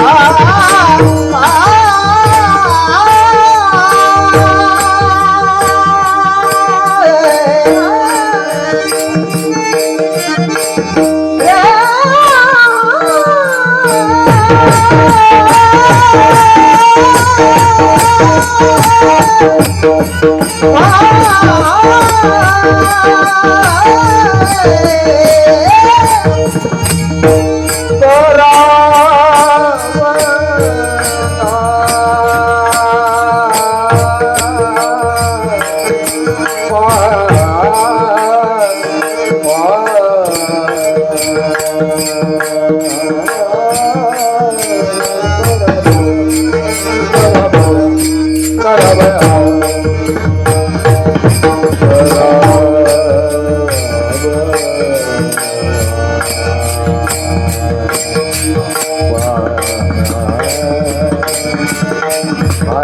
ah Thank you.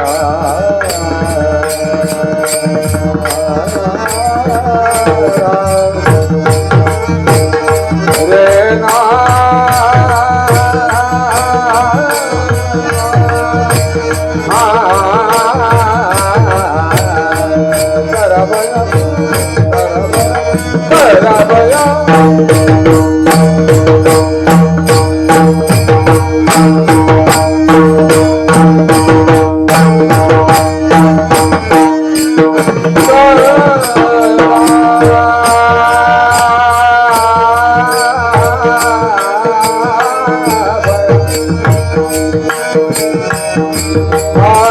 Ah. Oh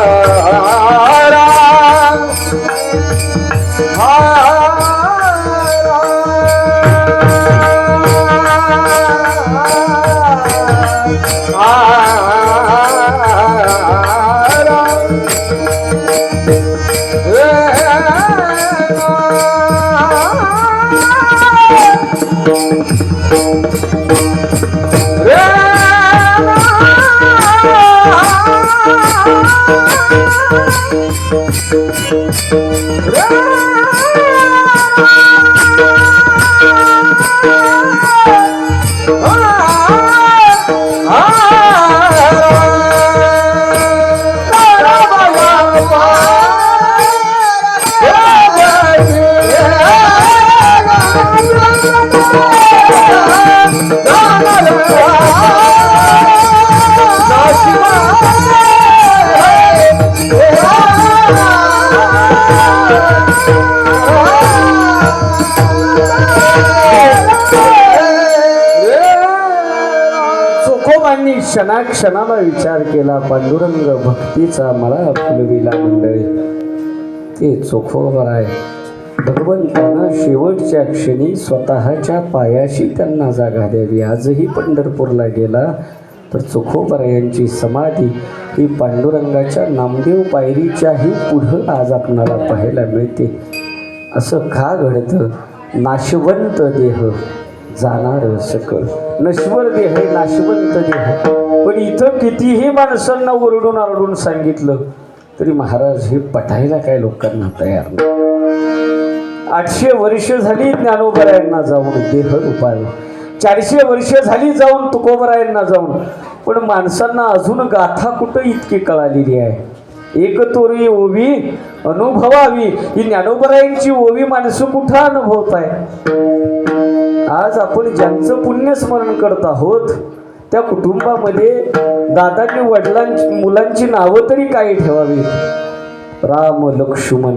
Oh! क्षणाक्षणाला विचार केला पांडुरंग भक्तीचा मला फुलविला मंडळी. ते चोखोबर आहे. भगवंतानं शेवटच्या क्षणी स्वतःच्या पायाशी त्यांना जागा द्यावी. आजही पंढरपूरला गेला तर चोखोबरायांची समाधी ही पांडुरंगाच्या नामदेव पायरीच्याही पुढं आज आपणाला पाहायला मिळते. असं का घडतं? नाशवंत देह जाणार सकळ. नश्वर देह नाशवंत देह. पण इथं कितीही माणसांना ओरडून आरडून सांगितलं तरी महाराज हे पटायला काय लोकांना तयार नाही. आठशे वर्ष झाली ज्ञानोबरायांना जाऊन देह उपाय चारशे वर्ष झाली जाऊन तुकोबरायांना जाऊन. पण माणसांना अजून गाथा कुठं इतकी कळालेली आहे? एक तोरी ओवी अनुभवावी. ही ज्ञानोबरायांची ओवी माणसं कुठं अनुभवत आहे आज आपण ज्यांचं पुण्यस्मरण करत आहोत त्या कुटुंबामध्ये दादांनी वडिलांची मुलांची नावं तरी काही ठेवावी? राम लक्ष्मण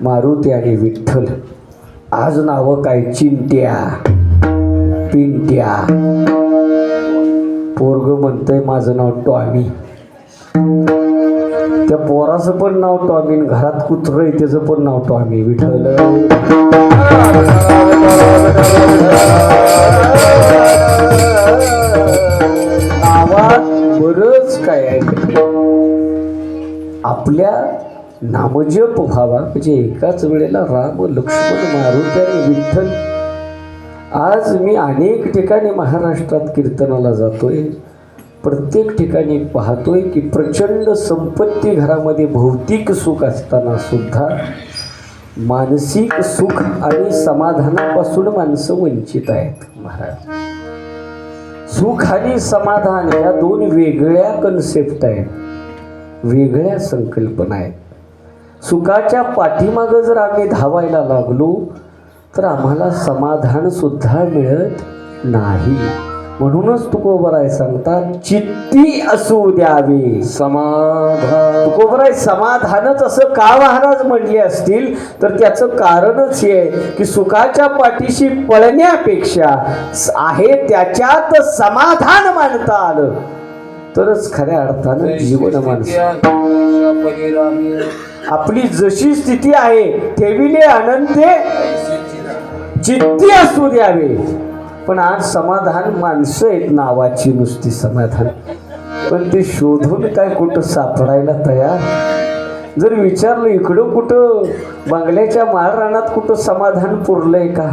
मारुती आणि विठ्ठल. आज नावं काय? चिंट्या. पिंट्या. पोरग म्हणतंय माझं नाव टॉमी. त्या पोराचं पण नाव टॉमी आणि घरात कुत्र आहे त्याचं पण नाव टॉमी. विठ्ठल. नावात बरच काय आहे. आपल्या नामजप व्हावा म्हणजे एकाच वेळेला राम लक्ष्मण मारुती आणि विठ्ठल. आज मी अनेक ठिकाणी महाराष्ट्रात कीर्तनाला जातोय. प्रत्येक ठिकाणी पाहतोय की प्रचंड संपत्ती घरामध्ये भौतिक सुख असताना सुद्धा मानसिक सुख आणि समाधानापासून माणसं वंचित आहेत महाराज. सुख आणि समाधान. या दोन वेगळ्या कन्सेप्ट आहेत. वेगळ्या संकल्पना आहेत. सुखाच्या पाठीमागं जर आम्ही धावायला लागलो तर आम्हाला समाधान सुद्धा मिळत नाही. म्हणूनच तुकोबराय सांगतात चित्ती असू द्यावे. समाधान. तुकोबराय समाधानच असं का महाराज म्हणले असतील तर त्याचं कारणच हे की सुखाच्या पाठीशी पळण्यापेक्षा आहे त्याच्यात समाधान मानता आलं. तरच खऱ्या अर्थानं जीवन माणसं. आपली जशी स्थिती आहे ठेविले अनंते चित्ती असू द्यावे. पण आज समाधान माणसं आहेत नावाची नुसती समाधान. पण ते शोधून काय कुठं सापडायला तयार? जर विचारलं इकडं कुठं बंगल्याच्या महाराणात कुठं समाधान पुरलंय का?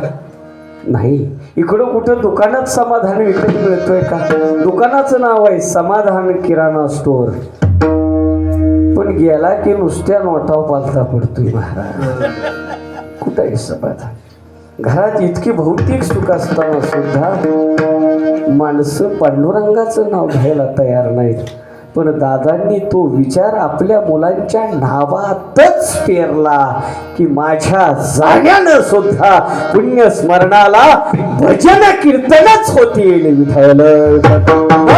नाही. इकडं कुठं दुकानात समाधान विकत मिळतोय का? दुकानाचं नाव आहे समाधान किराणा स्टोअर. पण गेला की नुसत्या नोटाव पालता पडतोय महाराज. कुठं आहे समाधान? घरात इतकी भौतिक सुख असताना सुद्धा माणसं पांडुरंगाचं नाव घ्यायला तयार नाहीत. पण दादांनी तो विचार आपल्या मुलांच्या नावातच पेरला की माझ्या जाग्यानं सुद्धा पुण्य स्मरणाला भजन कीर्तनच होतील विठायला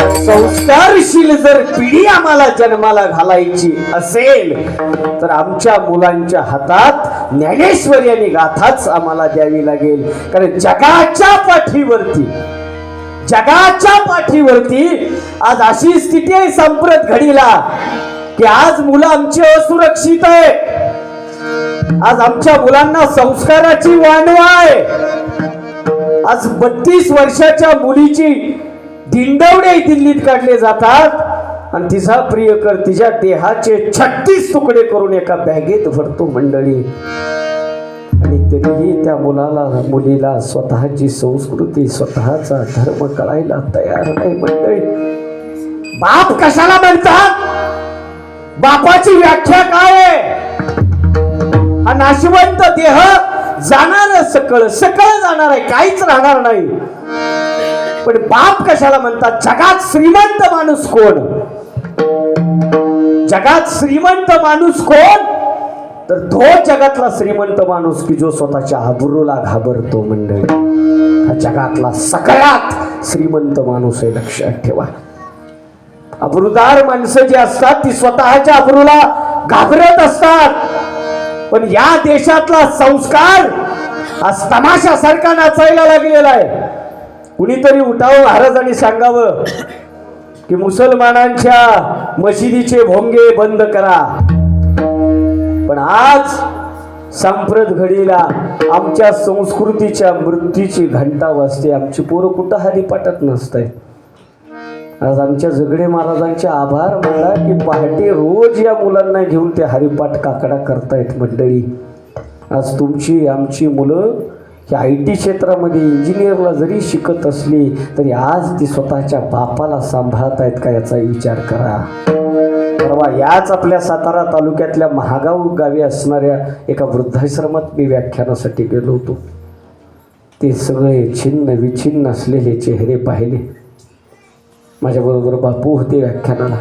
संस्कारशील जर पिढी आम्हाला जन्माला घालायची असेल तर आमच्या मुलांच्या हातात ज्ञानेश्वरी आणि गाथाच आम्हाला द्यावी लागेल. कारण जगाच्या पाठीवरती जगाच्या पाठीवरती आज अशी स्थिती आहे संप्रत घडीला की आज मुलं आमची असुरक्षित आहे आज आमच्या मुलांना संस्काराची वाणवा आहे आज बत्तीस वर्षाच्या मुलीची दिंडवडे दिल्लीत काढले जातात. आणि तिचा प्रियकर तिच्या देहाचे छत्तीस तुकडे करून एका बॅगेत भरतो मंडळी. आणि तरीही त्या मुलाला मुलीला स्वतःची संस्कृती स्वतःचा धर्म कळायला तयार नाही मंडळी. बाप कशाला म्हणतात? बापाची व्याख्या काय आहे? हा देह जाणार सकळ सकळ जाणार आहे काहीच राहणार नाही. पण बाप कशाला म्हणतात जगात श्रीमंत माणूस कोण? जगात श्रीमंत माणूस कोण? तर तो जगातला श्रीमंत माणूस की जो स्वतःच्या आबरूला घाबरतो मंडळी. हा जगातला सगळ्यात श्रीमंत माणूस आहे लक्षात ठेवा. अब्रुदार माणसं जी असतात ती स्वतःच्या अब्रूला घाबरत असतात. पण या देशातला संस्कार आज तमाशासारखा नाचायला लागलेला आहे. कुणीतरी उठावं महाराजांनी सांगावं की मुसलमानांच्या मशिदीचे भोंगे बंद करा. पण आज सांप्रत घडीला आमच्या संस्कृतीच्या मृत्यूची घंटा वाजते. आमची पोरं कुठं हरिपाटात नसतंय आज आमच्या झगडे महाराजांचे आभार म्हणा की पहाटे रोज या मुलांना घेऊन ते हरिपाठ काकडा करतायत मंडळी. आज तुमची आमची मुलं की आय टी क्षेत्रामध्ये इंजिनियरला जरी शिकत असली तरी आज ती स्वतःच्या बापाला सांभाळत आहेत का याचा विचार करा. परवा याच आपल्या सातारा तालुक्यातल्या महागाव गावी असणाऱ्या एका वृद्धाश्रमात मी व्याख्यानासाठी गेलो होतो. ते सगळे छिन्न विछिन्न असलेले चेहरे पाहिले. माझ्याबरोबर बापू होते व्याख्यानाला.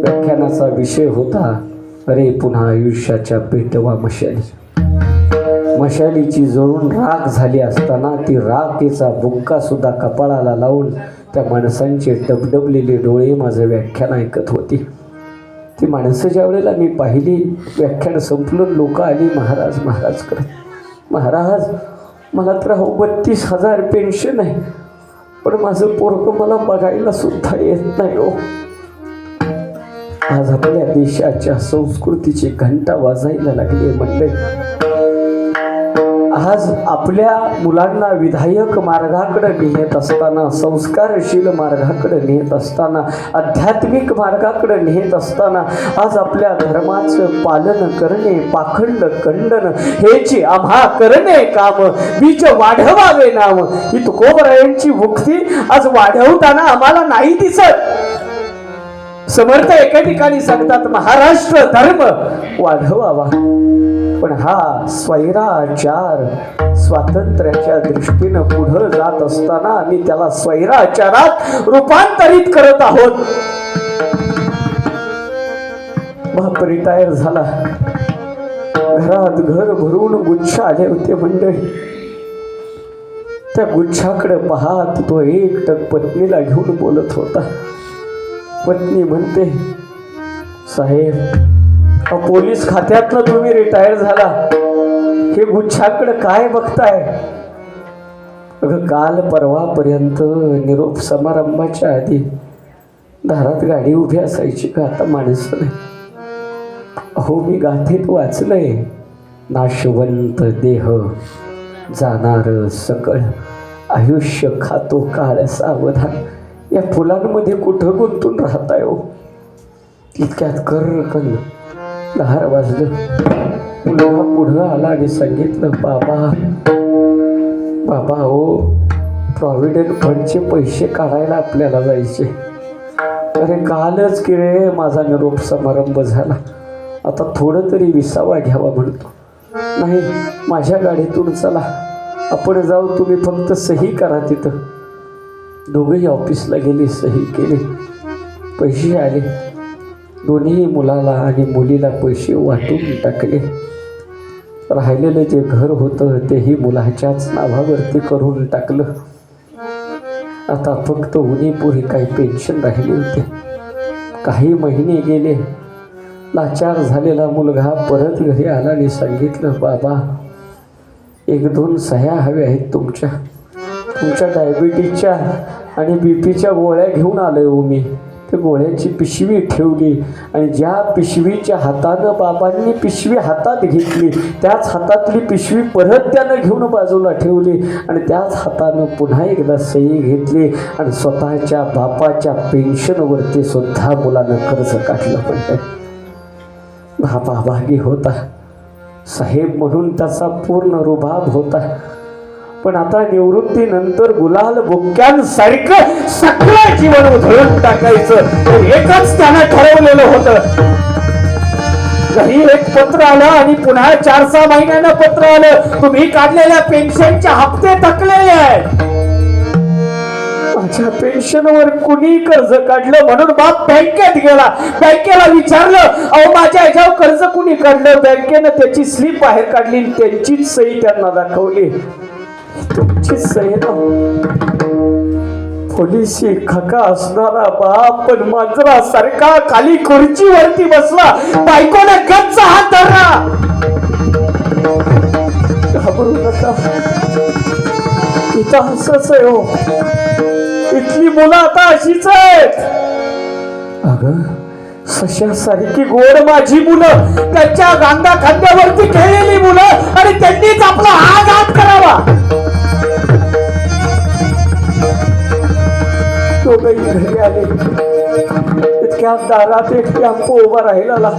व्याख्यानाचा विषय होता अरे पुन्हा आयुष्याच्या पेटवा मशाली. मशालीची जळून राख झाली असताना ती राखेचा बुक्का सुद्धा कपाळाला लावून त्या माणसांचे डबडबलेले डोळे माझं व्याख्यान ऐकत होती. ती माणसं ज्या वेळेला मी पाहिली व्याख्यान संपलं लोक आली महाराज महाराज करत महाराज मला तर अहो बत्तीस हजार पेन्शन आहे. पण माझं पोरग मला बघायला सुद्धा येत नाही हो. आज आपल्या देशाच्या संस्कृतीची घंटा वाजायला लागली म्हणले आज आपल्या मुलांना विधायक मार्गाकडे नेत असताना संस्कारशील मार्गाकडे नेत असताना आध्यात्मिक मार्गाकडे नेत असताना आज आपल्या धर्माचं पालन करणे पाखंड खंडन हेची आम्हा करणे काम बीज वाढवावे नाम. ही तुकोबरायांची मुक्ती आज वाढवताना आम्हाला नाही दिसत. समर्थ एका ठिकाणी सांगतात महाराष्ट्र धर्म वाढवावा. पण हा स्वैराचार स्वातंत्र्याच्या दृष्टीनं पुढं जात असताना आम्ही त्याला स्वैराचारात रूपांतरित करत आहोत. बाप रिटायर झाला. घरात घर भरून गुच्छ आले होते मंडळी. त्या गुच्छाकडे पाहत तो एकटक पत्नीला घेऊन बोलत होता. पत्नी म्हणते साहेब पोलीस खात्यातनं तुम्ही रिटायर झाला. हे गुच्छाकडे काय बघताय? अगं काल परवापर्यंत निरोप समारंभाच्या आधी दारात गाडी उभी असायची का आता माणसं नाही? अहो मी गाथेत वाचलंय नाशवंत देह जाणार सकळ आयुष्य खातो काळ सावधान. या फुलांमध्ये कुठं गुंतून राहताय हो? इतक्यात कर दहा वाजलं. मुलगा पुढं आला आणि सांगितलं बाबा बाबा हो प्रॉव्हिडंट फंडचे पैसे काढायला आपल्याला जायचे. अरे कालच की रे माझा निरोप समारंभ झाला. आता थोडं तरी विसावा घ्यावा म्हणतो. नाही माझ्या गाडीतून चला. आपण जाऊ तुम्ही फक्त सही करा तिथं. दोघंही ऑफिसला गेले सही केली. पैसे आले. दोन्ही मुलाला आणि मुलीला पैसे वाटून टाकले. राहिलेलं जे घर होतं तेही मुलाच्याच नावावरती करून टाकलं. आता फक्त उणीपुरी काही पेन्शन राहिली होते. काही महिने गेले. लाचार झालेला मुलगा परत घरी आला आणि सांगितलं बाबा एक दोन सह्या हव्या आहेत तुमच्या. तुमच्या डायबिटीजच्या आणि बी पीच्या गोळ्या घेऊन आलो हो मी. त्या गोळ्याची पिशवी ठेवली आणि ज्या पिशवीच्या हातानं बाबांनी पिशवी हातात घेतली त्याच हातातली पिशवी परत त्यानं घेऊन बाजूला ठेवली आणि त्याच हातानं पुन्हा एकदा सही घेतली आणि स्वतःच्या बापाच्या पेन्शनवरती सुद्धा मुलानं कर्ज काढलं म्हणतंय बाबा भागी होता. साहेब म्हणून त्याचा पूर्ण रुबाब होता. पण आता निवृत्तीनंतर गुलाल बुक्क्यांसारखं सगळं जीवन उधळून टाकायचं. हे एकच त्यानं ठरवलेलं होतं. घरी एक पत्र आलं आणि पुन्हा चार सहा महिन्यानं पत्र आलं. तुम्ही काढलेल्या पेन्शनचे हप्ते थकलेले आहेत. माझ्या पेन्शनवर कुणी कर्ज काढलं म्हणून बाप बँकेत गेला. बँकेला विचारलं अहो माझ्या ह्याच्यावर कर्ज कुणी काढलं? बँकेनं त्याची स्लिप बाहेर काढली आणि त्यांचीच सही त्यांना दाखवली. तुमची सैना पोलिसी खका असणारा बाप पण मांजरा सारखा खाली खुर्चीवरती बसला बायकोने गच्च हात धरला घाबरू नका इथं हसच आहे हो इथली मुलं आता अशीच आहेत अग सशासारखी गोड माझी मुलं त्यांच्या गांधा खांद्यावरती खेळलेली मुलं आणि त्यांनीच आपला हा हात करावा दोघही घरी आले. इतक्या दारात एक टेम्पो उभा राहिला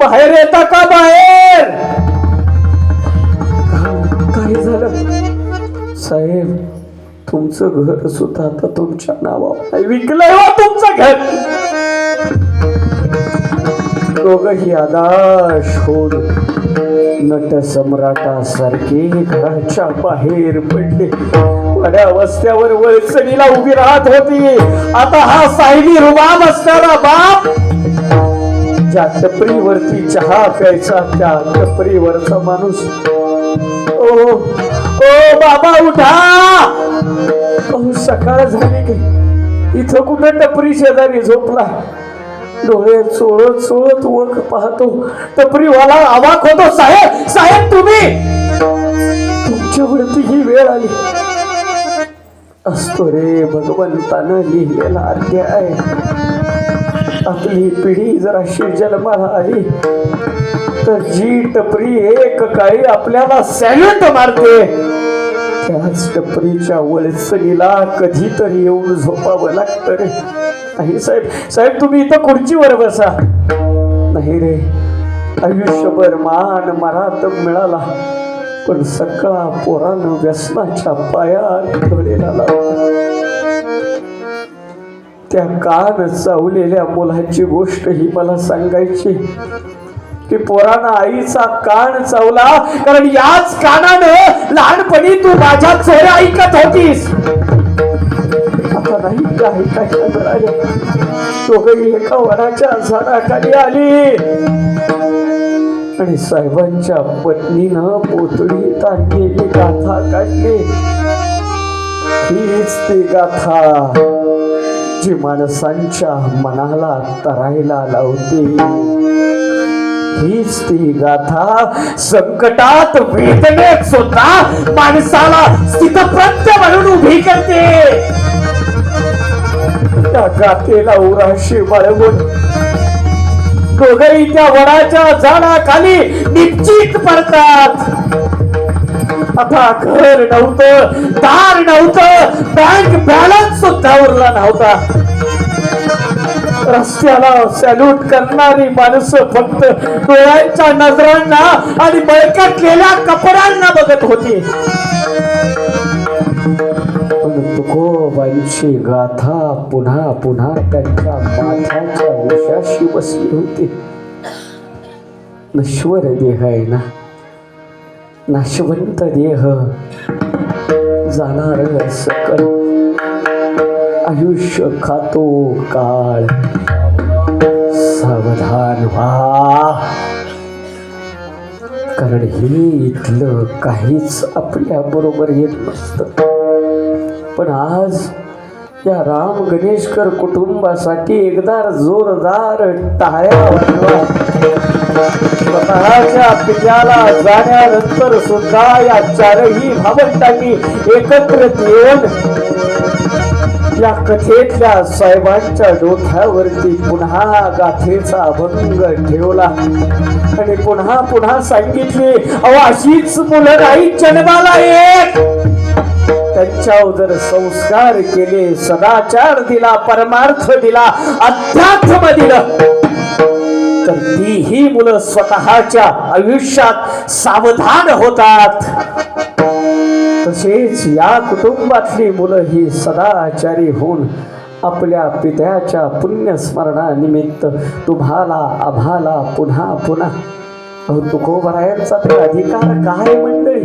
बाहेर येता का बाहेर? काय झालं? साहेब तुमचं घर सुद्धा आता तुमच्या नावावर विकलंय हो तुमचं घर. दोघही आदाश होऊन नट सम्राटासारखे घराच्या बाहेर पडले. वड्या वस्त्यावर वळसणीला उभी राहत होती. आता हा सायली रुबाब असणारा बाप ज्या टपरीवरती चहा प्यायचा त्या टपरीवरचा माणूस. ओ ओ बाबा उठा. सकाळ झाली की इथं कुठं टपरी शेजारी झोपला. डोळे चोळत चोळत वक पाहतो. टपरीवाला आवाक होतो साहेब साहेब तुम्ही. तुमच्यावरती ही वेळ आली. असतो रे भगवंतानं लिहिलेला अध्याय आपली पिढी जर अशी जन्माला आली तर जी टपरी एक काळी आपल्याला सॅल्यूट मारते. त्याच टपरीच्या वळसणीला कधीतरी येऊन झोपावं लागतं रे. नाही साहेब साहेब तुम्ही इथं खुर्चीवर बसा. नाही रे आयुष्यभर मान मरात मिळाला. पण सकाळ पोरानं व्यसनाच्या पायात ठेवलेला त्या कान चावलेल्या मुलाची गोष्ट ही मला सांगायची. की पोरानं आईचा कान चावला कारण याच कानानं लहानपणी तू माझ्या चोऱ्या ऐकत होतीस. आता नाही का ऐकायला दोघही एका वडाच्या झाडाखाली आली. आणि साहेबांच्या पत्नीनं पोतळी आणलेली गाथा काढली. हीच ती गाथा जी माणसांच्या मनाला तरायला लावते. हीच ती गाथा संकटात वेदनेत सुद्धा माणसाला स्थितप्रत्य म्हणून उभी करते. त्या गाथेला उराशी बाळगून दोघही वडाच्या झाडाखाली निश्चित पडतात. आता घर नव्हतं दार नव्हतं बँक बॅलन्स सुद्धा उरला नव्हता. रस्त्याला सॅल्यूट करणारी माणसं फक्त डोळ्यांच्या नजरांना आणि बळकटलेल्या कपड्यांना बघत होती. तुकोबाईची गाथा पुन्हा पुन्हा त्यांच्या माथ्याच्या उशाशी बसली होती. नश्वर देह आहे ना? नाशवंत देह. जाणार सकल. आयुष्य खातो काळ. सावधान व्हा. कारण हे इथलं काहीच आपल्या बरोबर येत नसतं. पण आज या राम गणेशकर कुटुंबासाठी एकदा जोरदार टाळ्या स्वतःच्या पित्याला जाण्यानंतर सुद्धा या चारही भावंडांनी एकत्रित येऊन या कथेतल्या साहेबांच्या डोथ्यावरती पुन्हा गाथेचा अभंग ठेवला. आणि पुन्हा पुन्हा सांगितले अहो अशीच मुलं नाही जन्माला येत त्यांच्यावर जर संस्कार केले सदाचार दिला परमार्थ दिला अध्यात्म दिलं तर तीही मुलं स्वतःच्या आयुष्यात सावधान होतात. तसेच या कुटुंबातली मुलं ही सदाचारी होऊन आपल्या पित्याच्या पुण्यस्मरणानिमित्त तुम्हाला आम्हाला पुन्हा पुन्हा. तुकोबरायांचा ते अधिकार काय मंडळी?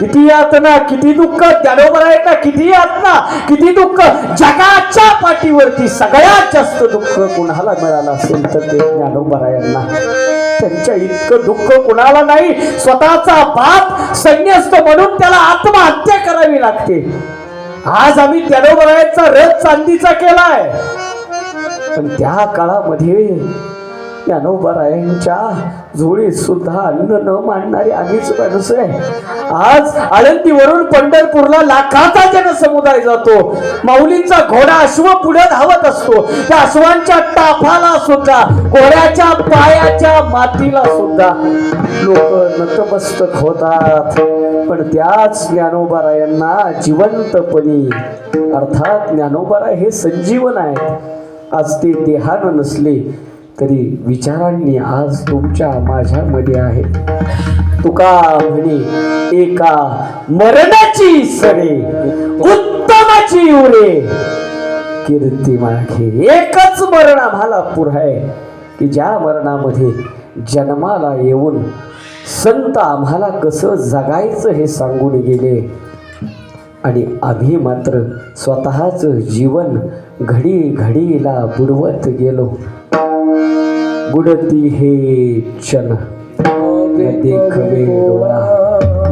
किती यातना किती दुःख त्यानोबरायांना किती यातना किती दुःख? जगाच्या पाठीवरती सगळ्यात जास्त दुःख कुणाला मिळालं असेल तर ते ज्ञानोबरायांना त्यांच्या इतकं दुःख कुणाला नाही स्वतःचा बाप सैन्यस्थ म्हणून त्याला आत्महत्या करावी लागते. आज आम्ही ज्ञानोबरायांचा रथ चांदीचा केलाय. पण त्या काळामध्ये ज्ञानोबरायांच्या झोळीत सुद्धा अन्न न मांडणारी आम्हीच माणूस आहे. आज आळंदीवरून पंढरपूरला लाखाचा जनसमुदाय जातो. माऊलींचा घोडा अश्व पुढे धावत असतो. त्या अश्वांच्या टाफाला सुद्धा घोड्याच्या पायाच्या मातीला सुद्धा लोक नतमस्तक होतात. पण त्याच ज्ञानोबारायांना जिवंतपणी अर्थात ज्ञानोबाराय हे संजीवन आहेत. आज ते देहानं नसले तरी विचारांनी आज तुमच्या माझ्यामध्ये आहे. तुका म्हणे एका मरणाची सरे उत्तमाची उरे कीर्ती मागे. एकच मरण आम्हाला पुराय आहे की ज्या मरणामध्ये जन्माला येऊन संत आम्हाला कसं जगायचं हे सांगून गेले. आणि आम्ही मात्र स्वतःचं जीवन घडी घडीला बुडवत गेलो. बुडती हे न देखवे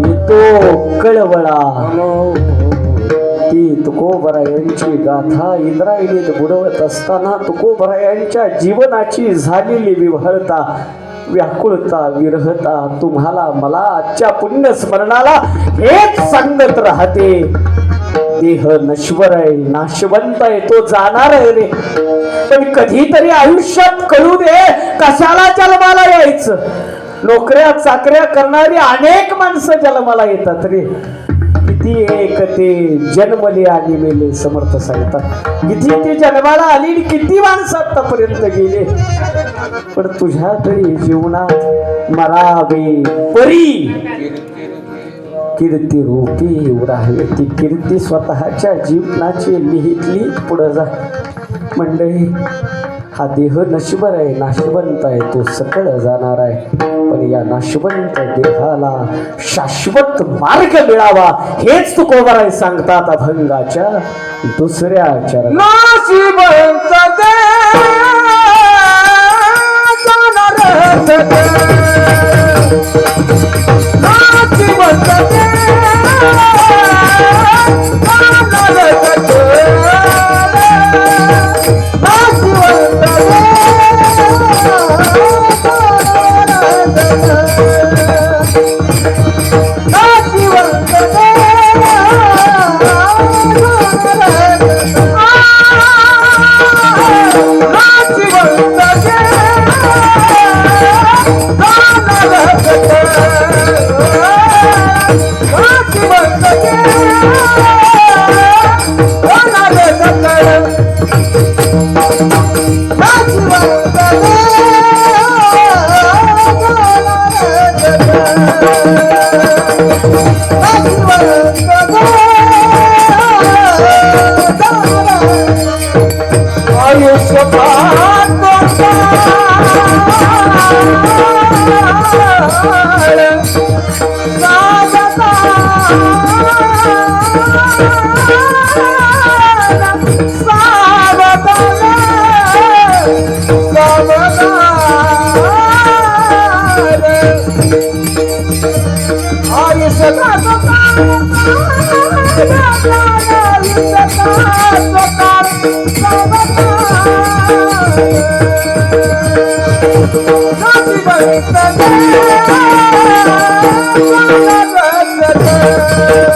येतो कळवळा. ती तुकोबरा यांची गाथा इंद्रायणीत बुडवत असताना तुकोबरा यांच्या जीवनाची झालेली विव्हळता व्याकुळता विरहता तुम्हाला मला आजच्या पुण्यस्मरणाला हेच सांगत राहते. देह नश्वर आहे नाशवंत आहे तो जाणार आहे रे. पण कधीतरी आयुष्यात कळू दे कशाला जन्माला यायचं? नोकऱ्या चाकऱ्या करणारी अनेक माणसं जन्माला येतात रे. किती एक ते जन्मले आणि मेले समर्थ सांगतात किती ते जन्माला आली आणि किती माणसं आतापर्यंत गेले. पण तुझ्या तरी जीवनात मरावे परी. कीर्ती रूपी राहिले ती कीर्ती स्वतःच्या जीवनाची लिहितली पुढं जा. मंडळी हा देह नशिबर आहे नाशवंत आहे तो सकळ जाणार आहे. पण या नाशवंत देहाला शाश्वत मार्ग मिळावा हेच तुकोबराय सांगतात अभंगाच्या दुसऱ्या चरण नाशिवंत जाणार दे नाशिवंत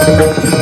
Thank you.